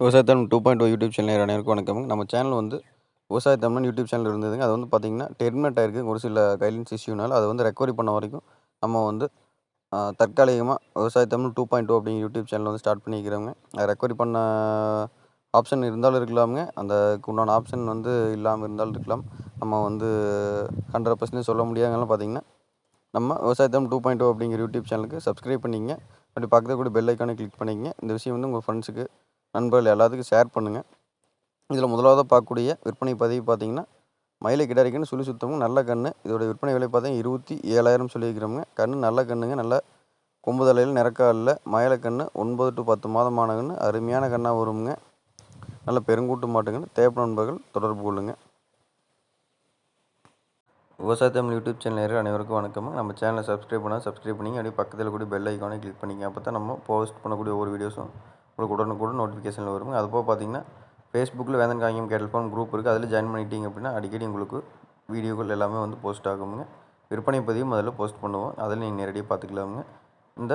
Vivasayathamizh two point O YouTube channel அனைவருக்கும் வணக்கம். நம்ம சேனல் வந்து விவசாயத்தமிழ் யூடியூப் சேனல் இருந்ததுங்க. அது வந்து பார்த்திங்கன்னா டெர்மினேட் ஆயிருக்கு. ஒரு சில கைட்லைன்ஸ் இஷ்யூனால் அதை வந்து ரெக்கவரி பண்ண வரைக்கும் நம்ம வந்து தற்காலிகமாக தற்காலிகமாக Vivasayathamizh two point two oh அப்படிங்கிற யூடியூப் சேனல் வந்து ஸ்டார்ட் பண்ணிக்கிறோங்க. அதை ரெக்கவரி பண்ண ஆப்ஷன் இருந்தாலும் இருக்கலாமுங்க. அதுக்கு உண்டான ஆப்ஷன் வந்து இல்லாமல் இருந்தாலும் இருக்கலாம். நம்ம வந்து ஹண்ட்ரட் பர்சன்டேஜ் சொல்ல முடியாதனால பார்த்திங்கன்னா நம்ம விவசாயத்தம் டூ பாயிண்ட் டூ அப்படிங்கிற யூடியூப் சேனலுக்கு சப்ஸ்கிரைப் பண்ணிங்க அப்படி பக்கத்தில் கூட பெல் ஐக்கானை கிளிக் பண்ணிங்க இந்த விஷயம் வந்து உங்கள் ஃப்ரெண்ட்ஸுக்கு நண்பர்கள் எல்லாத்துக்கும் ஷேர் பண்ணுங்கள் இதில் முதலாவதாக பார்க்கக்கூடிய விற்பனை பதிவு பார்த்தீங்கன்னா மயிலை கிடாரிக்குன்னு சொல்லி சுத்தமும் நல்ல கன்று இதோட விற்பனை விலை பார்த்தீங்கன்னா இருபத்தி ஏழாயிரம் சொல்லியிருக்கிறோங்க கன்று நல்ல கன்றுங்க நல்ல கொம்பு தலையில் நிறக்காலில் மயிலை கன்று ஒன்பது டு பத்து மாதமான கன்று அருமையான கன்னாக வருங்க. நல்ல பெருங்கூட்டு மாட்டுங்கன்னு தேவைப்படும் நண்பர்கள் தொடர்பு கொள்ளுங்கள் விவசாய தமிழ் யூடியூப் சேனல் அனைவருக்கும் வணக்கம். நம்ம சேனலை சப்ஸ்கிரைப் பண்ணால் சப்ஸ்கிரைப் பண்ணிங்க. அப்படியே பக்கத்தில் கூட பெல் ஐக்கானே கிளிக் பண்ணிங்க. அப்போ தான் நம்ம போஸ்ட் பண்ணக்கூடிய ஒவ்வொரு வீடியோஸும் உங்களுக்கு உடனுக்குடன் நோட்டிஃபிகேஷனில் வருங்க அது போக பார்த்தீங்கன்னா ஃபேஸ்புக்கில் வேந்தன் காங்கியம் கேட்டல் ஃபார்ம் குரூப் இருக்குது அதில் ஜாயின் பண்ணிட்டீங்க அப்படின்னா அடிக்கடி உங்களுக்கு வீடியோக்கள் எல்லாமே வந்து போஸ்ட் ஆகுங்க விற்பனை பதிவும் அதில் போஸ்ட் பண்ணுவோம். அதில் நீங்கள் நேரடியாக பார்த்துக்கலாமுங்க. இந்த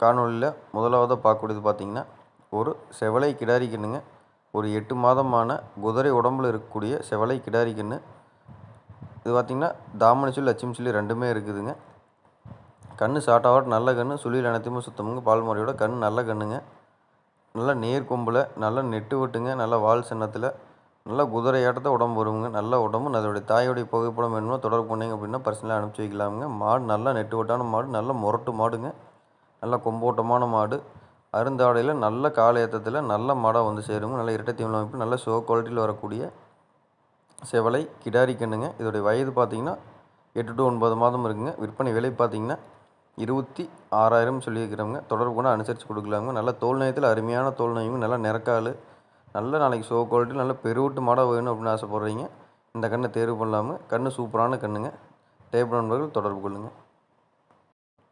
காணொலியில் முதலாவதாக பார்க்கக்கூடியது பார்த்தீங்கன்னா ஒரு செவலை கிடாரி கண்ணுங்க ஒரு எட்டு மாதமான குதிரை உடம்புல இருக்கக்கூடிய செவலை கிடாரி கன்று இது பார்த்திங்கன்னா தாமணி சொல்லி லட்சுமி சொல்லி ரெண்டுமே இருக்குதுங்க. கண் சாட்டாவாட் நல்ல கண் சுழியில் அனைத்துமே சுத்தமுங்க. பால் முறையோட கண் நல்ல கண்ணுங்க நல்லா நேர் கொம்பில் நல்லா நெட்டு வெட்டுங்க நல்லா வால் சின்னத்தில். நல்லா குதிரையாட்டத்தை உடம்பு வருங்க நல்ல உடம்பு அதோடைய தாயோடைய புகைப்படம் வேணுமோ தொடர்பு பண்ணிங்க அப்படின்னா பர்சனலாக அனுப்பிச்சி வைக்கலாமுங்க. மாடு நல்லா நெட்டு விட்டான மாடு நல்ல முரட்டு மாடுங்க. நல்ல கொம்போட்டமான மாடு. அருந்தாடையில் நல்ல காலையத்தத்தில் நல்ல மாடாக வந்து சேருங்க. நல்ல இரட்டை தீவன அமைப்பு நல்ல ஷோ குவாலிட்டியில் வரக்கூடிய செவலை கிடாரி கண்ணுங்க இதோடைய வயது பார்த்திங்கன்னா எட்டு டு ஒன்பது மாதம் இருக்குங்க. விற்பனை விலை பார்த்திங்கன்னா இருபத்தி ஆறாயிரம் சொல்லியிருக்கிறவங்க தொடர்பு கூட அனுசரித்து கொடுக்கலாங்க. நல்ல தோல் நயத்தில் அருமையான தோல் நயம் நல்ல நிறக்கால் நல்ல நாளைக்கு ஷோ குவாலிட்டி நல்ல பெருவிட்டு மாடாக வேணும் அப்படின்னு ஆசைப்பட்றீங்க. இந்த கண்ணை தேர்வு பண்ணலாமல் கண் சூப்பரான கண்ணுங்க. தேவைப்படும் நண்பர்கள் தொடர்பு கொள்ளுங்கள்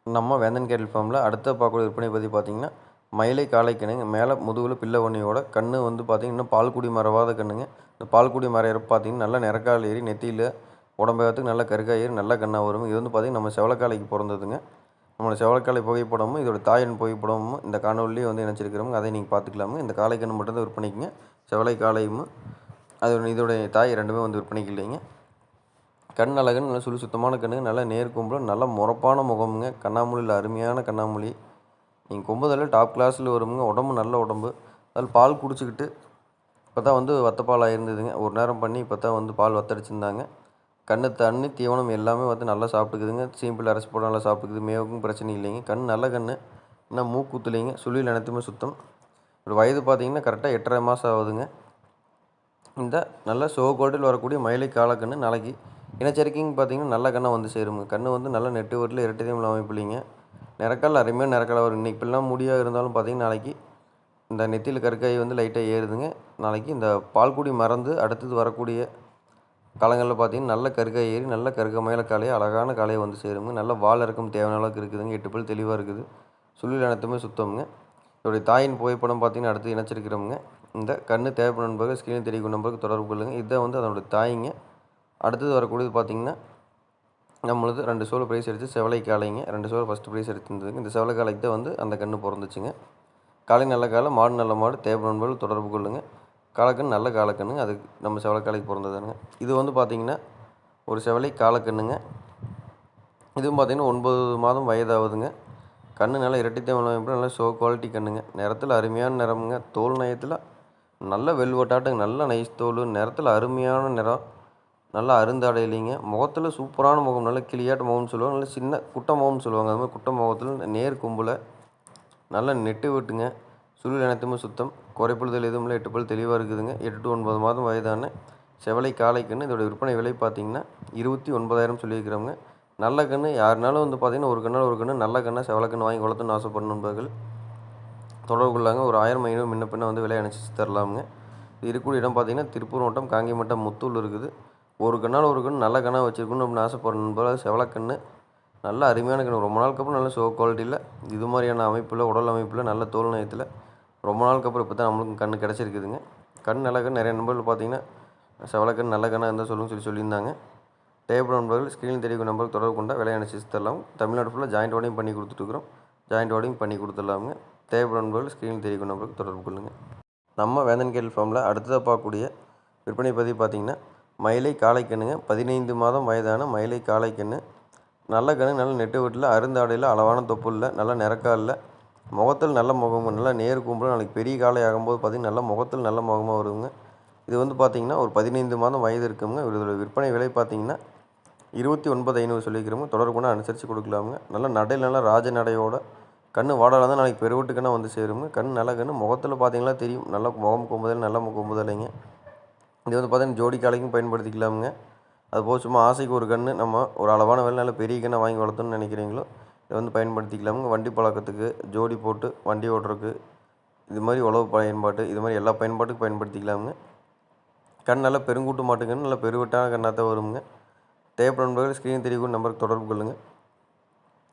நம்ம வேந்தன் கேட்டல் ஃபார்மில் அடுத்த பார்க்கக்கூடிய விற்பனை பற்றி பார்த்தீங்கன்னா மயிலை காளை கண்ணுங்க. மேலே முதுகில் பிள்ளை ஒன்னியோட கண்ணு வந்து பார்த்தீங்கன்னா இன்னும் பால்குடி மறவாத கண்ணுங்க. இந்த பால்குடி மறையிறப்ப பார்த்தீங்கன்னா நல்லா நிறக்கால் ஏறி நெத்தியில் உடம்பகத்துக்கு நல்லா கருக்காய் ஏறி நல்ல கண்ணாக வரும் இது வந்து பார்த்திங்கன்னா நம்ம செவலக்காலைக்கு பிறந்ததுங்க. நம்மளோட செவலக்காலை புகைப்படமும் இதோட தாயின் புகைப்படமும் இந்த காணொலியே வந்து இணைச்சிருக்கிறோம் அதை நீங்கள் பார்த்துக்கலாமு இந்த காளை மட்டும் மட்டும்தான் விற்பனைக்குங்க. செவலை காளையும் அது இதோடைய தாய் ரெண்டுமே வந்து விற்பனைக்கு இல்லைங்க கண் அழகுன்னு நல்ல சுழி சுத்தமான கண்ணு நல்ல நேர் கொம்பில் நல்ல முறப்பான முகமுங்க. கண்ணாமூலியில் அருமையான கண்ணாமூலி. நீங்கள் கொம்புதலில் டாப் கிளாஸில் வருமுங்க. உடம்பு நல்ல உடம்பு. அதில் பால் குடிச்சிக்கிட்டு இப்போ தான் வந்து வத்தப்பால் ஆயிருந்ததுங்க ஒரு நேரம் பண்ணி இப்போ தான் வந்து பால் வத்தடிச்சிருந்தாங்க. கண்ணு தண்ணி தீவனம் எல்லாமே வந்து நல்லா சாப்பிட்டுக்குதுங்க. சீம்பிள் அரைச்சி போட நல்லா சாப்பிட்டுக்குது. மேவுக்கும் பிரச்சனை இல்லைங்க. கண் நல்ல கண் இன்னும் மூக்குத்துலைங்க சுழியில் அனைத்துமே சுத்தம். ஒரு வயது பார்த்தீங்கன்னா கரெக்டாக எட்டரை மாதம் ஆகுதுங்க. இந்த நல்ல சோ குவாலிட்டியில் வரக்கூடிய மயிலை காலக்கண்ணு நாளைக்கு இனச்சரிக்கைங்க பார்த்தீங்கன்னா நல்ல கண்ணை வந்து சேருங்க. கண் வந்து நல்ல நெட்டு வீட்டில் இரட்டையும் அமைப்பில்லைங்க நிறக்கால் அருமையாக நிறக்கால் வரும். இன்னைக்கு இப்பெல்லாம் முடியாக இருந்தாலும் பார்த்தீங்கன்னா நாளைக்கு இந்த நெத்தியில் கற்காய் வந்து லைட்டாக ஏறுதுங்க. நாளைக்கு இந்த பால்குடி மறந்து அடுத்தது வரக்கூடிய காலங்களில் பார்த்தீங்கன்னா நல்ல கருக்காய் ஏறி நல்ல கருக்க மயில காலையை அழகான காலையை வந்து சேருங்க. நல்ல வால் இறக்கம் தேவையான அளவுக்கு இருக்குதுங்க. எட்டு பல் தெளிவாக இருக்குது. சுழில் அனைத்துமே சுத்தமுங்க. இதோடைய தாயின் புகைப்படம் பார்த்தீங்கன்னா அடுத்து இணைச்சிருக்கிறோமுங்க. இந்த கண் தேவைப்படும் நண்பர்கள் ஸ்கிரீன் தெரிவிக்கும் நம்பருக்கு தொடர்பு கொள்ளுங்க. இதை வந்து அதனுடைய தாய்ங்க. அடுத்தது வரக்கூடியது பார்த்தீங்கன்னா நம்மளது ரெண்டு சோழ ப்ரைஸ் எடுத்து செவலை காளைங்க. ரெண்டு சோழ ஃபஸ்ட்டு ப்ரைஸ் எடுத்துருந்ததுங்க. இந்த செவலை காலைக்கு தான் வந்து அந்த கன்று பிறந்துச்சுங்க காளை நல்ல காலை மாடு நல்ல மாடு தேவைப்படும் நண்பர்கள் தொடர்பு கொள்ளுங்க. காலக்கன்று நல்ல காலக்கண்ணுங்க அதுக்கு நம்ம செவலை காளைக்கு பிறந்ததுங்க இது வந்து பார்த்திங்கன்னா ஒரு செவலை காலக்கண்ணுங்க இதுவும் பார்த்திங்கன்னா ஒன்பது மாதம் வயதாகுதுங்க. கண்ணு நல்லா இரட்டித்தேவன் அமைப்பு நல்லா ஷோ குவாலிட்டி கண்ணுங்க நிறத்தில் அருமையான நிறமுங்க. தோல் நயத்தில் நல்ல வெல்வட்டாட்டுங்க. நல்ல நைஸ் தோல். நிறத்தில் அருமையான நிறம். நல்லா அருந்தாடை முகத்தில் சூப்பரான முகம். நல்ல கிளியாட்ட முகம்னு சொல்லுவாங்க. நல்ல சின்ன குட்டை முகம்னு சொல்லுவாங்க. அது மாதிரி குட்டை முகத்தில் நேர் கொம்பில் நல்லா நெட்டு விட்டுங்க. சுருள் அனைத்துமே சுத்தம். குறைப்பழுதல் எதுவும் இல்லை எட்டு பல் தெளிவாக இருக்குதுங்க. எட்டு டு ஒன்பது மாதம் வயதான செவலை காளைக்கன்று இதோட விற்பனை விலை பார்த்தீங்கன்னா இருபத்தி ஒன்பதாயிரம் சொல்லியிருக்கிறவங்க. நல்ல கன்று யாருனாலும் வந்து பார்த்தீங்கன்னா ஒரு கண்ணால் ஒரு கன்று நல்ல கண்ணை செவலக்கன்று வாங்கி வளர்த்துன்னு ஆசைப்படணும் நண்பர்கள். தொடர்பு கொள்ளாங்க. ஒரு ஆயிரம் ஐநூறு முன்ன பின்ன வந்து விலை அனுசரித்து தரலாமுங்க. இது இருக்கக்கூடிய இடம் பார்த்தீங்கன்னா திருப்பூர் மாவட்டம் காங்கிமட்டம் முத்தூர் இருக்குது. ஒரு கண்ணால் ஒரு கன்று நல்ல கண்ணாக வச்சுருக்கணும் அப்படின்னு ஆசைப்படணும் நண்பர்கள். செவலக்கன்று நல்ல அருமையான கன்று ரொம்ப நாளுக்கு அப்புறம் நல்ல ஷோ குவாலிட்டியில் இது மாதிரியான அமைப்பில் உடல் அமைப்பில் நல்ல தோல் நயத்தில் ரொம்ப நாளுக்கு அப்புறம் இப்போ தான் நம்மளுக்கு கன்று கிடச்சிருக்குதுங்க. கண் நல்ல கண் நிறைய நண்பர்கள் பார்த்தீங்கன்னா செவலக்கண் நல்ல கண்ணாக இருந்தால் சொல்லுங்க சொல்லி சொல்லியிருந்தாங்க. தேவைப்படும் நண்பர்கள் ஸ்க்ரீனில் தெரிவிக்கும் நம்பருக்கு தொடர்பு கொண்டால் விலை அனுசரித்து தரலாம் தமிழ்நாடு ஃபுல்லாக ஜாயிண்ட் வாடிங் பண்ணி கொடுத்துட்ருக்குறோம் ஜாயிண்ட் வாடிங் பண்ணி கொடுத்துடலாமுங்க. தேவைப்படும் நண்பர்கள் ஸ்க்ரீனில் தெரியும் நம்பருக்கு தொடர்பு கொள்ளுங்கள் நம்ம வேந்தன் கேள் ஃபார்மில் அடுத்ததாக பார்க்கக்கூடிய விற்பனை பதிவு பார்த்திங்கன்னா மயிலை காளைக்கண்ணுங்க பதினைந்து மாதம் வயதான மயிலை காளைக்கண்ணு நல்ல கண்ணு நல்ல நெட்டு வீட்டில் அருந்தாடையில் அளவான தொப்புள்ள நல்ல நிறக்காலில் முகத்தில் நல்ல முகம் நல்லா நேர் கும்பல் நாளைக்கு பெரிய காலை ஆகும்போது பார்த்திங்கன்னா நல்ல முகத்தில் நல்ல முகமாக வருங்க. இது வந்து பார்த்திங்கன்னா ஒரு பதினைந்து மாதம் வயது இருக்குங்க. இதோட விற்பனை விலை பார்த்திங்கன்னா இருபத்தி ஒன்பது ஐநூறு சொல்லிக்கிறோங்க தொடர்புனா அனுசரித்து கொடுக்கலாமுங்க. நல்ல நடையில் நல்ல ராஜ நடையோட கண் வாடாலாம் தான் நாளைக்கு பெருவட்டு வந்து சேருங்க. கண் நல்ல கண் முகத்தில் பார்த்திங்கன்னா தெரியும். நல்ல முகம் கும்புதல் நல்ல கும்புதலைங்க. இது வந்து பார்த்திங்கன்னா ஜோடி காலைக்கும் பயன்படுத்திக்கலாமுங்க. அது போக சும்மா ஆசைக்கு ஒரு கன்று நம்ம ஒரு அளவான வேலை நல்ல பெரிய கண்ணை வாங்கி வளர்த்தோன்னு நினைக்கிறீங்களோ இதை வந்து பயன்படுத்திக்கலாமுங்க வண்டி பழக்கத்துக்கு ஜோடி போட்டு வண்டி ஓட்டுறதுக்கு இது மாதிரி உழவு பயன்பாட்டு இது மாதிரி எல்லா பயன்பாட்டுக்கும் பயன்படுத்திக்கலாமுங்க. கண் நல்லா பெருங்கூட்டு மாட்டுங்கன்னு நல்லா பெருவெட்டான கண்ணாக தான் வருங்க. தேவைப்படும் நண்பர்கள் ஸ்க்ரீன் தெரியும் நம்பருக்கு தொடர்பு கொள்ளுங்கள்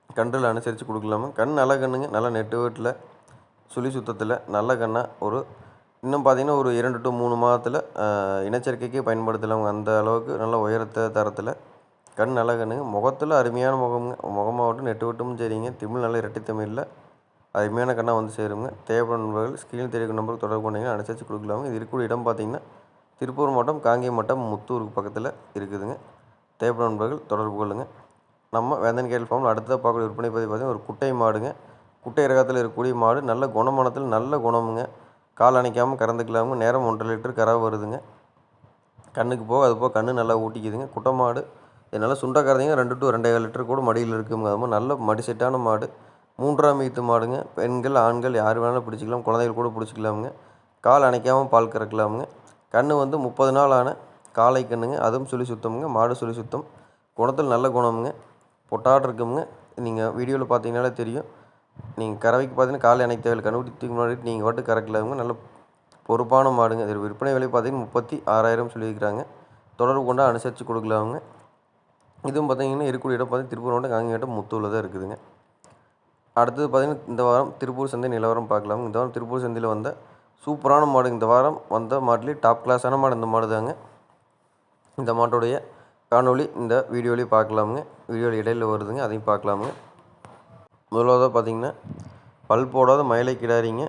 கன்றில் அனுசரித்து கொடுக்கலாமா கண் நல்ல கண்ணுங்க நல்லா நெட்டு வீட்டில் சுழி சுத்தத்தில் நல்ல கண்ணாக ஒரு இன்னும் பார்த்தீங்கன்னா ஒரு இரண்டு டு மூணு மாதத்தில் இனச்சேர்க்கைக்கே பயன்படுத்தலாம் அந்த அளவுக்கு நல்ல உயரத்தை தரத்தில் கண் நல்ல முகத்தில் அருமையான முகமுங்க. முகமாகட்டும் நெட்டு விட்டும் சரிங்க தமிழ் நல்ல இரட்டை தமிழில் அருமையான கண்ணாக வந்து சேருங்க. தேவைப்படும் நண்பர்கள் ஸ்க்ரீன் தெரிவிக்கும் நம்பருக்கு தொடர்பு கொண்டீங்கன்னா அனுசரித்து கொடுக்கலாங்க. இது இருக்கக்கூடிய இடம் பார்த்தீங்கன்னா திருப்பூர் மாவட்டம் காங்கேயம் மாவட்டம் முத்தூருக்கு பக்கத்தில் இருக்குதுங்க. தேவைப்படும் நண்பர்கள் தொடர்பு கொள்ளுங்கள் நம்ம வேந்தன் கேள் ஃபார்மில் அடுத்ததாக பார்க்கக்கூடிய விற்பனை பதிவு பார்த்தீங்கன்னா ஒரு குட்டை மாடுங்க. குட்டை ரகத்தில் இருக்கக்கூடிய மாடு. நல்ல குணமானத்தில் நல்ல குணமுங்க. கால் அணைக்காமல் கறந்துக்கலாமுங்க நேரம் ஒன்றரை லிட்டர் கறவை வருதுங்க. கண்ணுக்கு போக அது போக கண்ணு நல்லா ஊட்டிக்குதுங்க. குட்டை மாடு இதனால் சுண்டக்காரதிங்க ரெண்டு டு ரெண்டே லிட்டர் கூட மடியில் இருக்குங்க. நல்ல மடி செட்டான மாடு. மூன்றாம் மீத்து மாடுங்க. பெண்கள் ஆண்கள் யார் வேணாலும் பிடிச்சிக்கலாம். குழந்தைகள் கூட பிடிச்சிக்கலாமுங்க. கால் அணைக்காமல் பால் கறக்கலாமுங்க. கன்று வந்து முப்பது நாள் ஆன காளை கண்ணுங்க. அதுவும் சொல்லி சுத்தமுங்க. மாடு சொல்லி சுத்தம். குணத்தில் நல்ல குணமுங்க. பொட்டாட் இருக்குங்க நீங்கள் வீடியோவில் பார்த்தீங்கனாலே தெரியும். நீங்கள் கறவைக்கு பார்த்தீங்கன்னா காலை அணைக்க தேவையில்லை. கண்டுபிடித்துக்கு முன்னாடி நீங்கள் பாட்டு கறக்கலாமுங்க. நல்ல பொறுப்பான மாடுங்க. இதில் விற்பனை விலை பார்த்தீங்கன்னா முப்பத்தி ஆறாயிரம் சொல்லியிருக்கிறாங்க. தொடர்பு கொண்டா அனுசரித்து கொடுக்கலாமுங்க. இதுவும் பார்த்தீங்கன்னா இருக்கக்கூடிய இடம் பார்த்தீங்கன்னா திருப்பூர் மாவட்டம் காங்கிட்ட முத்தூரில் தான் இருக்குதுங்க. அடுத்தது பார்த்தீங்கன்னா இந்த வாரம் திருப்பூர் சந்தை நிலவரம் பார்க்கலாம். இந்த வாரம் திருப்பூர் சந்தையில் வந்த சூப்பரான மாடு இந்த வாரம் வந்த மாட்டிலே டாப் கிளாஸான மாடு. இந்த மாடு தாங்க. இந்த மாட்டோடைய காணொளி இந்த வீடியோலேயே பார்க்கலாமுங்க. வீடியோவில் இடையில் வருதுங்க. அதையும் பார்க்கலாமுங்க. முதலாவதாக பார்த்தீங்கன்னா பல் போடாத மயிலை கிடாரிங்க.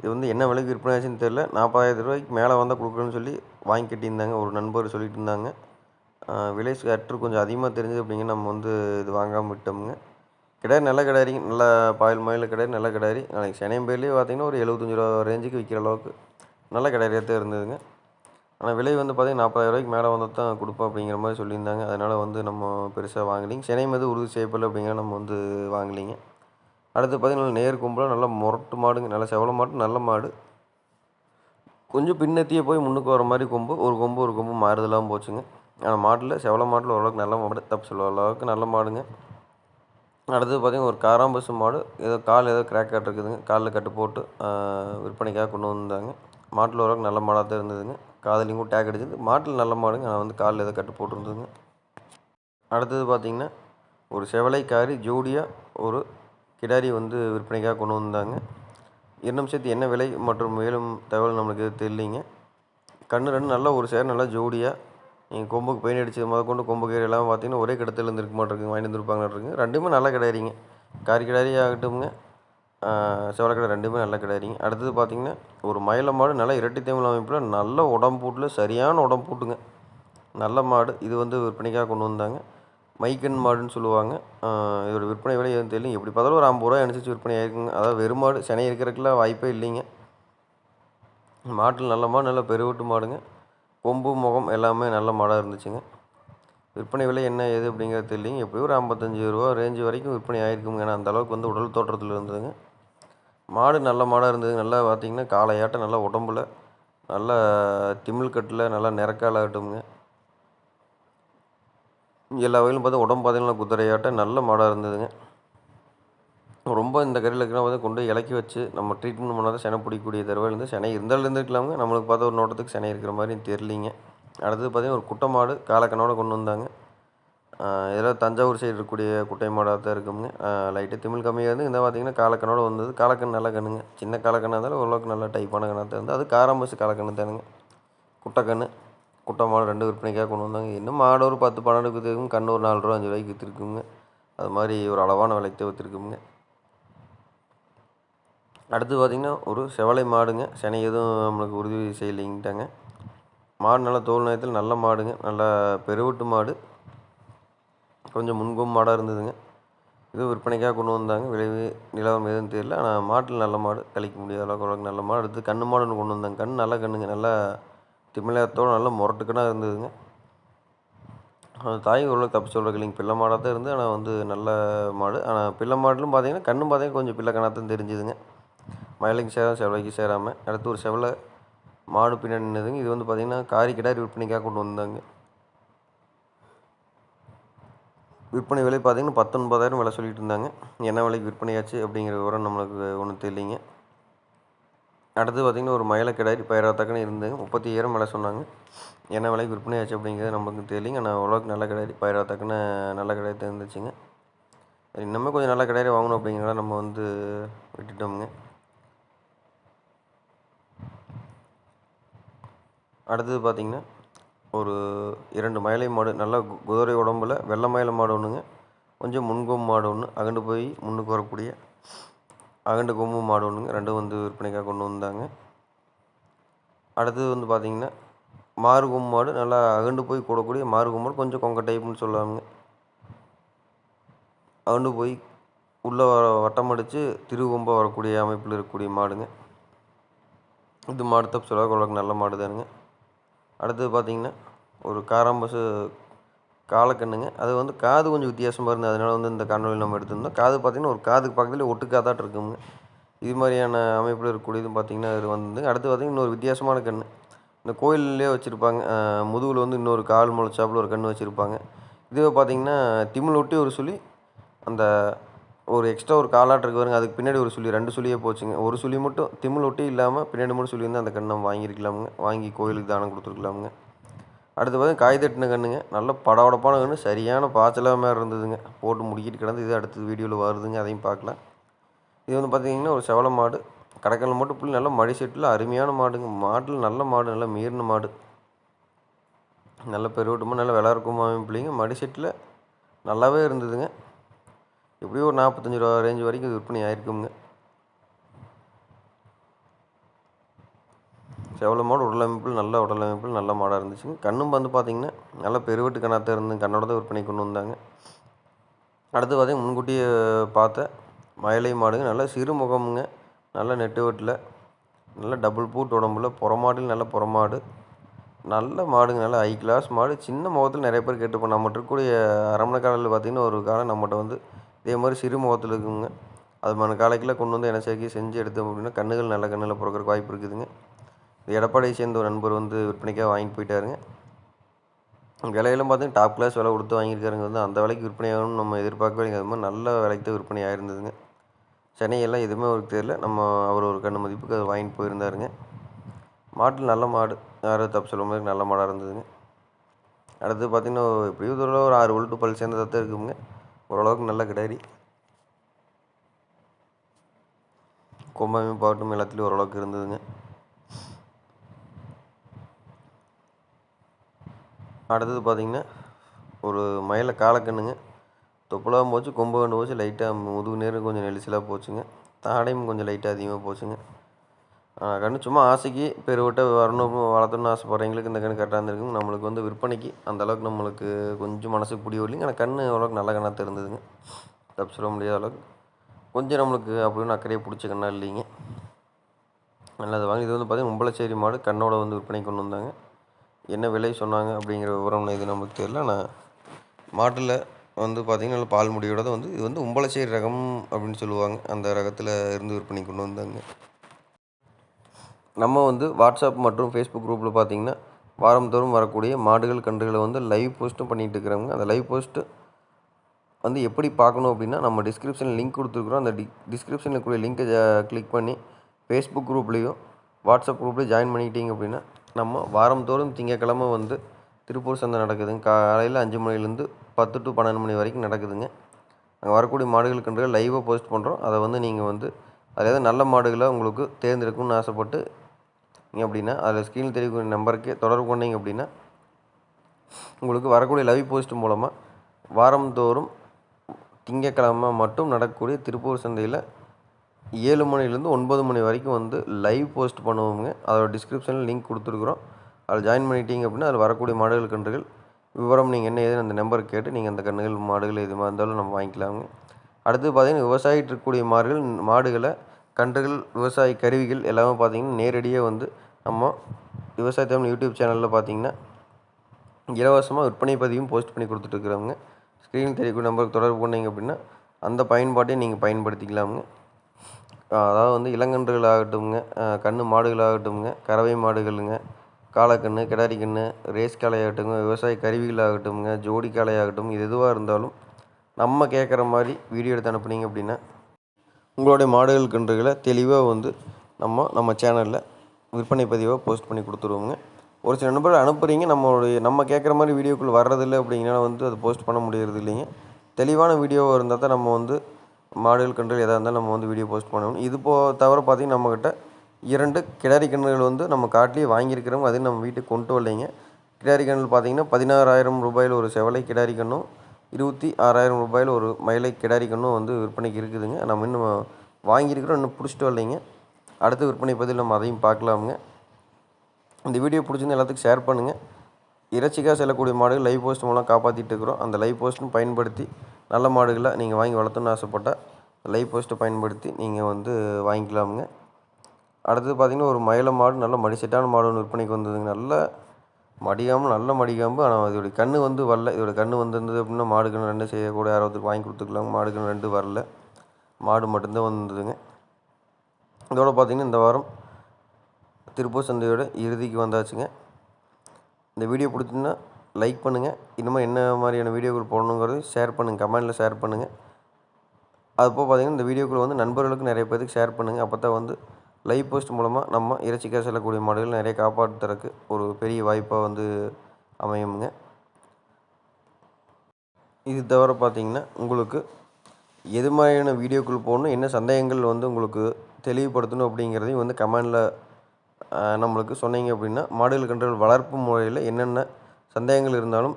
இது வந்து என்ன விலைக்கு விற்பனை ஆச்சுன்னு தெரில நாற்பதாயிரத்து ரூபாய்க்கு மேலே வந்தால் கொடுக்குறேன்னு சொல்லி வாங்கி கட்டியிருந்தாங்க. ஒரு நண்பர் சொல்லிட்டு இருந்தாங்க. விலை சற்று கொஞ்சம் அதிகமாக தெரிஞ்சது அப்படிங்கன்னா நம்ம வந்து இது வாங்காமல் விட்டோமுங்க. கிடாரி நல்ல கிடாரி நல்ல பாயில் மயில் கிடாரி நல்ல கிடாரி நாளைக்கு சென்னையம் பேர்லேயே பார்த்தீங்கன்னா ஒரு எழுபத்தஞ்சி ரூபா ரேஞ்சுக்கு விற்கிற அளவுக்கு நல்ல கிடாரியாக தான் இருந்ததுங்க. ஆனால் விலை வந்து பார்த்திங்கன்னா நாற்பதாயிரம் ரூபாய்க்கு மேலே வந்தால் தான் கொடுப்போம் அப்படிங்கிற மாதிரி சொல்லியிருந்தாங்க. அதனால் வந்து நம்ம பெருசாக வாங்கலிங்க. சென்னை மீது உறுதி செய்யப்படல அப்படிங்கிற நம்ம வந்து வாங்கலிங்க. அடுத்து பார்த்திங்கன்னா நேர் கும்பலாக நல்லா முரட்டு மாடுங்க. நல்லா செவல மாடு நல்ல மாடு. கொஞ்சம் பின்னத்தியே போய் முன்னுக்கு வர மாதிரி கொம்பு. ஒரு கொம்பு ஒரு கொம்பு மாறுதலாகவும் போச்சுங்க. ஆனால் மாட்டில் செவல மாட்டில் ஓரளவுக்கு நல்ல மாடு தப்பு சொல்ல அளவுக்கு நல்ல மாடுங்க. அடுத்தது பார்த்திங்கன்னா ஒரு காராம்பசு மாடு ஏதோ கால் ஏதோ கிராக் கட் இருக்குதுங்க. காலில் கட்டு போட்டு விற்பனைக்காக கொண்டு வந்தாங்க. மாட்டில் ஓரளவுக்கு நல்ல மாடாக தான் இருந்ததுங்க. காதலையும் கூட டேக் அடிச்சது. மாட்டில் நல்ல மாடுங்க. ஆனால் வந்து காலில் ஏதோ கட்டு போட்டுருந்ததுங்க. அடுத்தது பார்த்திங்கன்னா ஒரு செவலைக்காரி ஜோடியாக ஒரு கிடாரி வந்து விற்பனைக்காக கொண்டு வந்தாங்க. இன்னும் சேர்த்து என்ன விலை மற்றும் மேலும் தகவல் நம்மளுக்கு எதுவும் தெரியலிங்க. கண்ணு ரெண்டு நல்லா ஒரு சேர் நல்லா ஜோடியாக நீங்கள் கொம்புக்கு பெயின் அடிச்சது முத கொண்டு கொம்பு கீரை எல்லாம் பார்த்தீங்கன்னா ஒரே கிடத்துல இருந்து இருக்க மாட்டிருக்கு வாங்கிட்டு வந்துருப்பாங்க ரெண்டுமே நல்லா கிடாரிங்க காரி கிடாரி ஆகட்டும்ங்க. செவலை ரெண்டுமே நல்லா கிடாரிங்க அடுத்தது பார்த்திங்கன்னா ஒரு மயில மாடு நல்லா இரட்டை தமிழ் அமைப்பில் நல்ல உடம்பூட்டில் சரியான உடம்பூட்டுங்க நல்ல மாடு. இது வந்து விற்பனைக்காக கொண்டு வந்தாங்க. மைக்கன் மாடுன்னு சொல்லுவாங்க. இதோட விற்பனை விலை எதுவும் தெரியல எப்படி பார்த்தாலும் ஒரு ஐம்பது ரூபா அனுசரிச்சு விற்பனை ஆயிருக்குங்க. அதாவது வெறும் மாடு சென்னை இருக்கிறக்குலாம் வாய்ப்பே இல்லைங்க. மாட்டில் நல்ல மாடு நல்ல பெருவட்டு மாடுங்க. கொம்பு முகம் எல்லாமே நல்ல மாடாக இருந்துச்சுங்க. விற்பனை விலை என்ன ஏது அப்படிங்கிறது தெரியலிங்க. எப்படியும் ஒரு ஐம்பத்தஞ்சு ரூபா ரேஞ்சு வரைக்கும் விற்பனை ஆகிருக்குங்க ஏன்னா அந்தளவுக்கு வந்து உடல் தோற்றத்தில் இருந்ததுங்க. மாடு நல்ல மாடாக இருந்தது. நல்லா பார்த்திங்கன்னா காலையாட்டம் நல்லா உடம்புல நல்லா திமிழ் கட்டில் நல்லா நிறக்காலாகட்டும்ங்க எல்லா வகையிலும் பார்த்தா உடம்பு பார்த்திங்கன்னா குதிரையாட்டம் நல்ல மாடாக இருந்ததுங்க. ரொம்ப இந்த கறியில் இருக்கிற வந்து கொண்டு இலக்கி வச்சு நம்ம ட்ரீட்மெண்ட் பண்ணால் தான் செனை பிடிக்கக்கூடிய தருவாயில் இருந்து செனை இருந்தாலும் இருந்துருக்கலாமுங்க. நம்மளுக்கு பார்த்தா ஒரு நோட்டத்துக்கு செனை இருக்கிற மாதிரி தெரிலிங்க அடுத்தது பார்த்திங்கன்னா ஒரு குட்டை மாடு காலக்கனோட கொண்டு வந்தாங்க. இதெல்லாம் தஞ்சாவூர் சைடு இருக்கக்கூடிய குட்டை மாடாக தான் இருக்குங்க. லைட்டு திமிழ் கம்மியாக இருந்து இந்த பார்த்திங்கன்னா காலக்கனோட வந்தது. காலக்கண் நல்ல கண்ணுங்க. சின்ன காலக்கண்ணாக இருந்தாலும் ஓரளவுக்கு நல்லா டைப்பான கண்ணாக தான் இருந்து அது காராம்பஸ் காலக்கண்ணு தானுங்க. குட்டைக்கண்ணு குட்டை மாடு ரெண்டு விற்பனைக்காக கொண்டு வந்தாங்க. இன்னும் மாடு ஒரு பத்து பன்னெண்டு விற்றுக்கும் கண்ணு ஒரு நாலு ரூபா அஞ்சு ரூபாய்க்கு விற்றுருக்குங்க அது மாதிரி ஒரு அளவான விலைக்கு தான் விற்றுருக்குங்க அடுத்து பார்த்திங்கன்னா ஒரு செவலை மாடுங்க. செனை எதுவும் நம்மளுக்கு உறுதி செய்யலைங்கிட்டாங்க. மாடு நல்லா தோல் நேரத்தில் நல்ல மாடுங்க. நல்லா பெருவட்டு மாடு. கொஞ்சம் முன்கும் மாடாக இருந்ததுங்க. இது விற்பனைக்காக கொண்டு வந்தாங்க. விளைவு நிலவரம் எதுவும் தெரியல. ஆனால் மாட்டில் நல்ல மாடு கழிக்க முடியாத அளவுக்கு நல்ல மாடு. அடுத்து கன்று மாடு ஒன்று கொண்டு வந்தாங்க. கண் நல்ல கன்றுங்க நல்லா திமிழத்தோடு நல்லா முரட்டுக்கனாக இருந்ததுங்க. தாய் ஓரளவுக்கு தப்பு சொல்கிறது இல்லைங்க. பிள்ளை மாடாக தான் இருந்து ஆனால் வந்து நல்ல மாடு. ஆனால் பிள்ளை மாடுலும் பார்த்தீங்கன்னா கண்ணும் பார்த்தீங்கன்னா கொஞ்சம் பிள்ளை கணாத்தான் தெரிஞ்சுதுங்க. மயிலைக்கு சேராம செவலைக்கு சேராமல் அடுத்து ஒரு செவலை மாடு பின்னாடி நின்றுதுங்க இது வந்து பார்த்திங்கன்னா காரி கிடாரி விற்பனைக்காக கொண்டு வந்தாங்க. விற்பனை விலை பார்த்திங்கன்னா பத்தொன்பதாயிரம் விலை சொல்லிட்டு இருந்தாங்க. என்ன விலைக்கு விற்பனையாச்சு அப்படிங்கிற விவரம் நம்மளுக்கு ஒன்றும் தெரியலிங்க. அடுத்து பார்த்திங்கன்னா ஒரு மயிலை கிடாரி பயிராத்தக்கன்னு இருந்தது முப்பத்தி ஐயாயிரம் விலை சொன்னாங்க. என்ன விலைக்கு விற்பனையாச்சு அப்படிங்கிறது நமக்கு தெரியலிங்க. ஆனால் ஓரளவுக்கு நல்ல கிடாரி பயிராத்தக்கன்னு நல்ல கிடாரி தெரிஞ்சிச்சுங்க. இன்னுமே கொஞ்சம் நல்ல கிடாரி வாங்கணும் அப்படிங்கிறத நம்ம வந்து விட்டுட்டோமுங்க. அடுத்தது பார்த்திங்கன்னா ஒரு இரண்டு மயிலை மாடு நல்லா கு- குதிரை உடம்புல வெள்ளை மயிலை மாடு ஒன்றுங்க கொஞ்சம் முன்கொம்பு மாடு ஒன்று அகண்டு போய் முன்னுக்கு வரக்கூடிய அகண்டு கொம்பு மாடு ஒன்றுங்க ரெண்டும் வந்து விற்பனைக்காக கொண்டு வந்தாங்க. அடுத்தது வந்து பார்த்திங்கன்னா மாறு கொம்பு மாடு நல்லா அகண்டு போய் கூடக்கூடிய மாறு கொம்பு மாடு கொஞ்சம் கொங்க டைப்புன்னு சொல்லுவாங்க அகண்டு போய் உள்ளே வர வட்டம் அடித்து திருவொம்பாக வரக்கூடிய அமைப்பில் இருக்கக்கூடிய மாடுங்க. இது மாடு தப்பு சொல்லுவாங்க நல்ல மாடு தானுங்க. அடுத்தது பார்த்திங்கன்னா ஒரு காராம்பசு காலக்கண்ணுங்க. அது வந்து காது கொஞ்சம் வித்தியாசமாக இருந்தது. அதனால வந்து இந்த காணொலி நம்ம எடுத்திருந்தோம். காது பார்த்திங்கன்னா ஒரு காதுக்கு பக்கத்தில் ஒட்டுக்காதாட்டு இருக்குங்க. இது மாதிரியான அமைப்பில் இருக்கக்கூடியது பார்த்திங்கன்னா அது வந்து அடுத்து பார்த்திங்கன்னா இன்னொரு வித்தியாசமான கன்று இந்த கோயில்லே வச்சுருப்பாங்க. முதுகில் வந்து இன்னொரு கால் முளைச்சாப்புல ஒரு கன்று வச்சுருப்பாங்க. இதுவே பார்த்திங்கன்னா திமிழ் ஒட்டி ஒரு சொல்லி அந்த ஒரு எக்ஸ்ட்ரா ஒரு காலாட்டு இருக்கு பாருங்க அதுக்கு பின்னாடி ஒரு சுழி ரெண்டு சுழியே போச்சுங்க. ஒரு சுழி மட்டும் திமிழ் ஒட்டி இல்லாமல் பின்னாடி மட்டும் சுழி வந்து அந்த கண்ணை நம்ம வாங்கியிருக்கலாமுங்க. வாங்கி கோயிலுக்கு தானம் கொடுத்துருக்கலாமுங்க. அடுத்து பார்த்தீங்கன்னா காய் தட்டின கண்ணுங்க. நல்ல படவடப்பான கன்று சரியான பாய்ச்சலாக மாதிரி இருந்ததுங்க. போட்டு முடிக்கிட்டு கிடந்து இது அடுத்தது வீடியோவில் வருதுங்க. அதையும் பார்க்கலாம். இது வந்து பார்த்தீங்கன்னா ஒரு செவல மாடு. கடைக்கல் மட்டும் புள்ளி நல்ல மடி செட்டில் அருமையான மாடுங்க. மாட்டில் நல்ல மாடு நல்ல மீறின மாடு. நல்ல பெருவட்டமாக நல்ல விலை பிள்ளைங்க. மடி செட்டில் நல்லாவே இருந்ததுங்க. எப்படியும் ஒரு நாற்பத்தஞ்சு ரூபா ரேஞ்ச் வரைக்கும் இது விற்பனை ஆயிருக்குங்க செவல மாடு உடலமைப்பில் நல்ல உடலமைப்பில் நல்ல மாடாக இருந்துச்சுங்க. கண்ணும் வந்து பார்த்திங்கன்னா நல்லா பெருவெட்டு கண்ணாத்தான் இருந்து கண்ணோட தான் விற்பனை கொண்டு வந்தாங்க. அடுத்து பார்த்திங்கன்னா முன்கூட்டியே பார்த்த மயிலை மாடுங்க. நல்ல சிறு முகமுங்க நல்ல நெட்டு வெட்டில் நல்ல டபுள் பூட் உடம்புல புறமாடில் நல்ல புறமாடு. நல்ல மாடுங்க நல்ல ஹை கிளாஸ் மாடு. சின்ன முகத்தில் நிறைய பேர் கேட்டுப்போம். நம்மகிட்ட இருக்கக்கூடிய அரமணை காலையில் பார்த்திங்கன்னா ஒரு காலம் நம்மகிட்ட வந்து இதே மாதிரி சிறு முகத்தில் இருக்குங்க. அது மன காலைக்குள்ளே கொண்டு வந்து என்ன சேர்க்கை செஞ்சு எடுத்தோம் அப்படின்னா கண்ணுகள் நல்ல கண்ணில் பிறக்கிறக்கு வாய்ப்பு இருக்குதுங்க. இது எடப்பாடியை சேர்ந்த ஒரு நண்பர் வந்து விற்பனைக்காக வாங்கிட்டு போயிட்டாருங்க. விலையெல்லாம் பார்த்தீங்கன்னா டாப் கிளாஸ் விலை கொடுத்து வாங்கியிருக்காருங்க. வந்து அந்த விலைக்கு விற்பனை ஆகணும்னு நம்ம எதிர்பார்க்கவே இல்லைங்க. அது மாதிரி நல்ல விலைக்கு தான் விற்பனை ஆயிருந்ததுங்க. சென்னையெல்லாம் எதுவுமே அவருக்கு தெரியல. நம்ம அவர் ஒரு கண்ணு மதிப்புக்கு அதை வாங்கிட்டு போயிருந்தாருங்க. மாட்டில் நல்ல மாடு. யாரும் தப்பு சொல்ல மாதிரி நல்ல மாடாக இருந்ததுங்க. அடுத்து பார்த்திங்கன்னா எப்படியும் ஒரு ஒரு ஆறு உள்ட்டு பல் சேர்ந்ததாக தான் இருக்குங்க. ஓரளவுக்கு நல்ல கிடாரி. கொம்பமையும் பாட்டும் எல்லாத்துலேயும் ஓரளவுக்கு இருந்ததுங்க. அடுத்தது பார்த்திங்கன்னா ஒரு மயில காலக்கண்ணுங்க. தொப்புலாம் போச்சு கொம்பு கண்டு போச்சு லைட்டாக முதுகு நேரம் கொஞ்சம் நெரிசலாக போச்சுங்க. தாடையும் கொஞ்சம் லைட்டாக அதிகமாக போச்சுங்க. கண்ணு சும்மா ஆசைக்கு பெருவிட்ட வரணும் வளர்த்தணும்னு ஆசைப்படுறவங்களுக்கு இந்த கன்று கரெக்டாக இருந்திருக்குங்க. நம்மளுக்கு வந்து விற்பனைக்கு அந்த அளவுக்கு நம்மளுக்கு கொஞ்சம் மனசுக்கு பிடி வரலைங்க. ஆனால் கண் அவ்வளோக்கு நல்ல கண்ணாக இருந்ததுங்க தப்பு சொல்ல முடியாத அளவுக்கு. கொஞ்சம் நம்மளுக்கு அப்படின்னு அக்கறையே பிடிச்ச கண்ணா இல்லைங்க. நல்லது. வாங்கி இது வந்து பார்த்திங்கன்னா உம்பளச்சேரி மாடு. கண்ணோட வந்து விற்பனை கொண்டு வந்தாங்க. என்ன விலை சொன்னாங்க அப்படிங்கிற விவரம் இது நமக்கு தெரியல. ஆனால் மாட்டில் வந்து பார்த்திங்கன்னா நல்ல பால் முடியோட தான் வந்து இது வந்து உம்பளச்சேரி ரகம் அப்படின்னு சொல்லுவாங்க. அந்த ரகத்தில் இருந்து விற்பனை கொண்டு வந்தாங்க. நம்ம வந்து வாட்ஸ்அப் மற்றும் ஃபேஸ்புக் குரூப்பில் பார்த்தீங்கன்னா வாரந்தோறும் வரக்கூடிய மாடுகள் கன்றுகளை வந்து லைவ் போஸ்ட்டும் பண்ணிகிட்டு இருக்கிறவங்க அந்த லைவ் போஸ்ட்டு வந்து எப்படி பார்க்கணும் அப்படின்னா நம்ம டிஸ்கிரிப்ஷனில் லிங்க் கொடுத்துருக்குறோம். அந்த டி டிஸ்கிரிப்ஷனில் இருக்கக்கூடிய லிங்க்கை கிளிக் பண்ணி ஃபேஸ்புக் குரூப்லேயும் வாட்ஸ்அப் குரூப்லேயும் ஜாயின் பண்ணிக்கிட்டீங்க அப்படின்னா நம்ம வாரந்தோறும் திங்கக்கிழமை வந்து திருப்பூர் சந்தை நடக்குதுங்க. காலையில் அஞ்சு மணிலேருந்து பத்து டு பன்னெண்டு மணி வரைக்கும் நடக்குதுங்க. அங்கே வரக்கூடிய மாடுகள் கன்றுகள் லைவாக போஸ்ட் பண்ணுறோம் அதை வந்து நீங்கள் வந்து அதாவது நல்ல மாடுகளை உங்களுக்கு தேர்ந்தெடுக்கணும்னு ஆசைப்பட்டு நீங்கள் அப்படின்னா அதில் ஸ்க்ரீனில் தெரியக்கூடிய நம்பருக்கே தொடர்பு கொண்டீங்க அப்படின்னா உங்களுக்கு வரக்கூடிய லைவ் போஸ்ட் மூலமாக வாரந்தோறும் திங்கக்கிழமை மட்டும் நடக்கக்கூடிய திருப்பூர் சந்தையில் ஏழு மணிலேருந்து ஒன்பது மணி வரைக்கும் வந்து லைவ் போஸ்ட் பண்ணுவோங்க அதோட டிஸ்கிரிப்ஷனில் லிங்க் கொடுத்துருக்குறோம். அதில் ஜாயின் பண்ணிட்டீங்க அப்படின்னா அதில் வரக்கூடிய மாடுகள் கன்றுகள் விவரம் நீங்கள் என்ன ஏதுன்னு அந்த நம்பர் கேட்டு நீங்கள் அந்த கன்றுகள் மாடுகள் எது மாதிரி இருந்தாலும் நம்ம வாங்கிக்கலாங்க அடுத்து பார்த்தீங்கன்னா விவசாயிட்டு இருக்கக்கூடிய மாடுகள் மாடுகளை கன்றுகள் விவசாய கருவிகள் எல்லாமே பார்த்தீங்கன்னா நேரடியாக வந்து நம்ம விவசாய தமிழ் யூடியூப் சேனலில் பார்த்தீங்கன்னா இலவசமாக விற்பனை பதிவும் போஸ்ட் பண்ணி கொடுத்துட்ருக்குறவங்க. ஸ்க்ரீன் தெரியக்கூடிய நம்பருக்கு தொடர்பு கொண்டீங்க அப்படின்னா அந்த பயன்பாட்டையும் நீங்கள் பயன்படுத்திக்கலாமுங்க. அதாவது வந்து இளங்கன்றுகள் ஆகட்டும்ங்க கன்று மாடுகள் ஆகட்டும்ங்க கறவை மாடுகளுங்க காளைக்கன்று கிடாரி கன்று ரேஸ் காளையாகட்டுங்க விவசாய கருவிகள் ஆகட்டும்ங்க ஜோடி காளை இது எதுவாக இருந்தாலும் நம்ம கேட்குற மாதிரி வீடியோ எடுத்து அனுப்புனீங்க அப்படின்னா உங்களுடைய மாடுகள் கன்றுகளை தெளிவாக வந்து நம்ம நம்ம சேனலில் விற்பனை பதிவாக போஸ்ட் பண்ணி கொடுத்துருவோங்க. ஒரு சில நண்பர்கள் அனுப்புகிறீங்க நம்மளுடைய நம்ம கேட்குற மாதிரி வீடியோக்குள்ளே வர்றதில்லை அப்படிங்கன்னா வந்து அது போஸ்ட் பண்ண முடியறது இல்லைங்க. தெளிவான வீடியோவாக இருந்தால் தான் நம்ம வந்து மாடுகள் கன்றுகள் எதாக இருந்தாலும் நம்ம வந்து வீடியோ போஸ்ட் பண்ணணும். இது போ தவிர பார்த்திங்கன்னா நம்மக்கிட்ட இரண்டு கிடாரி கன்றுகள் வந்து நம்ம காட்டிலேயே வாங்கியிருக்கிறோம் அதையும் நம்ம வீட்டுக்கு கொண்டு வரலைங்க. கிடாரி கன்று பார்த்திங்கன்னா பதினாறாயிரம் ரூபாயில் ஒரு செவலை கிடாரி கன்றும் இருபத்தி ஆறாயிரம் ரூபாயில் ஒரு மயிலை கிடாரி கன்றும் வந்து விற்பனைக்கு இருக்குதுங்க. நம்ம இன்னும் வாங்கியிருக்கிறோம் இன்னும் பிடிச்சிட்டு வரலைங்க. அடுத்த விற்பனை பதில் நம்ம அதையும் பார்க்கலாமுங்க. இந்த வீடியோ பிடிச்சிருந்தா எல்லாத்துக்கும் ஷேர் பண்ணுங்கள் இறைச்சிக்காக செல்லக்கூடிய மாடுகள் லைவ் போஸ்ட் மூலம் காப்பாற்றிட்டு இருக்கிறோம். அந்த லைவ் போஸ்ட்டும் பயன்படுத்தி நல்ல மாடுகளை நீங்கள் வாங்கி வளர்த்தணும்னு ஆசைப்பட்டால் லைவ் போஸ்ட்டை பயன்படுத்தி நீங்கள் வந்து வாங்கிக்கலாமுங்க. அடுத்தது பார்த்திங்கன்னா ஒரு மயில மாடு நல்ல மடிசெட்டான மாடு ஒன்று விற்பனைக்கு வந்ததுங்க. நல்ல மடிகாம்பு நல்ல மடிகாம்பு. ஆனால் இதோடைய கன்று வந்து வரல. இதோட கன்று வந்திருந்தது அப்படின்னா மாடு கன்று ரெண்டு செய்யக்கூட யாராவது வாங்கி கொடுத்துக்கலாம் மாடு கன்று ரெண்டு வரல. மாடு மட்டும்தான் வந்ததுங்க. இதோட பார்த்திங்கன்னா இந்த வாரம் திருப்பூர் சந்தையோட இறுதிக்கு வந்தாச்சுங்க. இந்த வீடியோ பிடிச்சிங்கன்னா லைக் பண்ணுங்கள் இனிமேல் என்ன மாதிரியான வீடியோக்கள் போடணுங்கிறது ஷேர் பண்ணுங்கள் கமெண்டில் ஷேர் பண்ணுங்கள் அதுப்போ பார்த்திங்கன்னா இந்த வீடியோக்கள் வந்து நண்பர்களுக்கு நிறைய பேருக்கு ஷேர் பண்ணுங்கள் அப்போ தான் வந்து லைவ் போஸ்ட் மூலமாக நம்ம இறைச்சிக்காக செல்லக்கூடிய மாடுகள் நிறைய காப்பாற்றுறதுக்கு ஒரு பெரிய வாய்ப்பாக வந்து அமையுங்க இது தவிர பார்த்திங்கன்னா உங்களுக்கு எது மாதிரியான வீடியோக்கள் போடணும் என்ன சந்தேகங்கள் வந்து உங்களுக்கு தெளிவுபடுத்தணும் அப்படிங்கிறதையும் வந்து கமெண்டில் நம்மளுக்கு சொன்னீங்க அப்படின்னா மாடுகள் கன்றுகள் வளர்ப்பு முறையில் என்னென்ன சந்தேகங்கள் இருந்தாலும்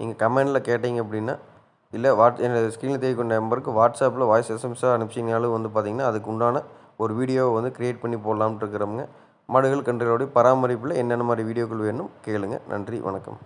நீங்கள் கமெண்டில் கேட்டீங்க அப்படின்னா இல்லை வாட் என்னோடய ஸ்க்ரீனில் தேடிக்கொண்ட நம்பருக்கு வாட்ஸ்அப்பில் வாய்ஸ் எஸ்எம்ஸாக அனுப்பிச்சிங்கனாலும் வந்து பார்த்திங்கன்னா அதுக்கு உண்டான ஒரு வீடியோவை வந்து க்ரியேட் பண்ணி போடலாம்னு இருக்கிறவங்க மாடுகள் கன்றுகளுடைய பராமரிப்பில் என்னென்ன மாதிரி வீடியோக்கள் வேணும் கேளுங்கள் நன்றி வணக்கம்.